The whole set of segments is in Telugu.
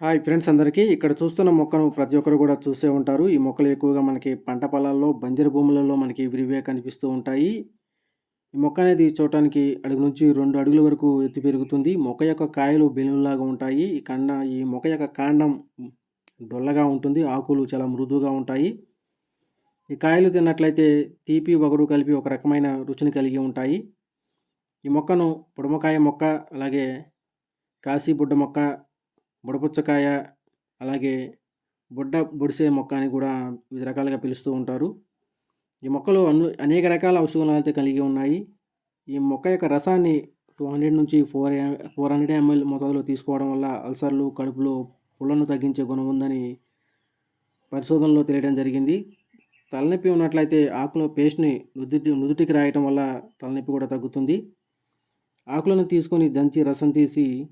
హాయ్ ఫ్రెండ్స్ అందరికీ. ఇక్కడ చూస్తున్న మొక్కను ప్రతి ఒక్కరు కూడా చూసే ఉంటారు. ఈ మొక్కలు ఎక్కువగా మనకి పంట పొలాల్లో బంజరు భూములలో మనకి విరివిగా కనిపిస్తూ ఉంటాయి. ఈ మొక్క అనేది చూడటానికి అడుగు నుంచి రెండు అడుగుల వరకు ఎత్తి పెరుగుతుంది. మొక్క యొక్క కాయలు బెలూన్లాగా ఉంటాయి. ఈ కండ ఈ మొక్క యొక్క కాండం డొల్లగా ఉంటుంది. ఆకులు చాలా మృదువుగా ఉంటాయి. ఈ కాయలు తిన్నట్లయితే తీపి వగరు కలిపి ఒక రకమైన రుచిని కలిగి ఉంటాయి. ఈ మొక్కను పొడమకాయ మొక్క అలాగే కాశీ బుడ్డ మొక్క బుడపుచ్చకాయ అలాగే బుడ్డ బొడిసె మొక్క అని కూడా వివిధ రకాలుగా పిలుస్తూ ఉంటారు. ఈ మొక్కలు అను అనేక రకాల ఔషధ కలిగి ఉన్నాయి. ఈ మొక్క యొక్క రసాన్ని టూ హండ్రెడ్ నుంచి ఫోర్ ఫోర్ హండ్రెడ్ ఎంఎల్ మోతాదులో తీసుకోవడం వల్ల అల్సర్లు కడుపులో పుళ్ళను తగ్గించే గుణం ఉందని పరిశోధనలో తెలియడం జరిగింది. తలనొప్పి ఉన్నట్లయితే ఆకులో పేస్ట్ని నుదుటి నుదుటికి రాయటం వల్ల తలనొప్పి కూడా తగ్గుతుంది. ఆకులను తీసుకొని దంచి రసం తీసి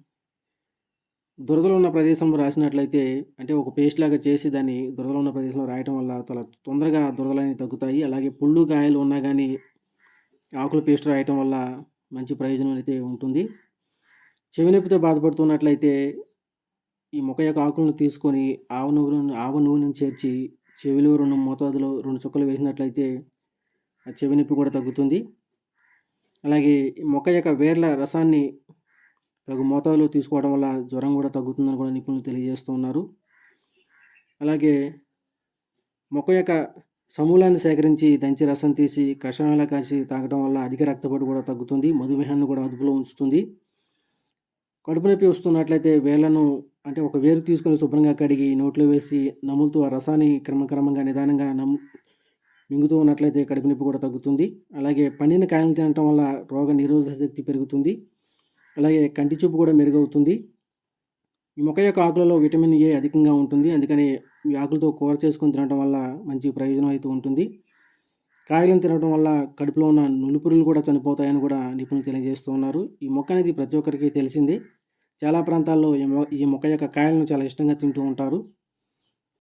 దురదలు ఉన్న ప్రదేశంలో రాసినట్లయితే అంటే ఒక పేస్ట్ లాగా చేసి దాన్ని దురదలు ఉన్న ప్రదేశంలో రాయటం వల్ల చాలా తొందరగా దురదలు అనేవి తగ్గుతాయి. అలాగే పుళ్ళు గాయాలు ఉన్నా కానీ ఆకుల పేస్ట్ రాయటం వల్ల మంచి ప్రయోజనం అయితే ఉంటుంది. చెవినొప్పితో బాధపడుతున్నట్లయితే ఈ మొక్క యొక్క ఆకులను తీసుకొని ఆవు నూనె ఆవు నూనెను చేర్చి చెవిలో రెండు మోతాదులో రెండు చుక్కలు వేసినట్లయితే ఆ చెవి నొప్పి కూడా తగ్గుతుంది. అలాగే మొక్క యొక్క వేర్ల రసాన్ని తగు మోతాదులో తీసుకోవడం వల్ల జ్వరం కూడా తగ్గుతుందని కూడా నిపుణులు తెలియజేస్తూ ఉన్నారు. అలాగే మొక్క యొక్క సమూలాన్ని సేకరించి దంచి రసం తీసి కషాయంలా కాసి తాగడం వల్ల అధిక రక్తపోటు కూడా తగ్గుతుంది మధుమేహాన్ని కూడా అదుపులో ఉంచుతుంది. కడుపు నొప్పి వస్తున్నట్లయితే వేళ్ళను అంటే ఒక వేరు తీసుకొని శుభ్రంగా కడిగి నోట్లో వేసి నములుతూ ఆ రసాన్ని క్రమక్రమంగా నిదానంగా నము మింగుతూ ఉన్నట్లయితే కడుపు నొప్పి కూడా తగ్గుతుంది. అలాగే పండిన కాయలు తినటం వల్ల రోగ నిరోధక శక్తి పెరుగుతుంది. అలాగే కంటి చూపు కూడా మెరుగవుతుంది. ఈ మొక్క యొక్క ఆకులలో విటమిన్ ఏ అధికంగా ఉంటుంది. అందుకని ఈ ఆకులతో కూర చేసుకొని తినడం వల్ల మంచి ప్రయోజనం అయితే ఉంటుంది. కాయలను తినడం వల్ల కడుపులో ఉన్న నులుపురులు కూడా చనిపోతాయని కూడా నిపుణులు తెలియజేస్తూ ఉన్నారు. ఈ మొక్క అనేది ప్రతి ఒక్కరికి తెలిసింది. చాలా ప్రాంతాల్లో ఈ మొ ఈ మొక్క యొక్క కాయలను చాలా ఇష్టంగా తింటూ ఉంటారు.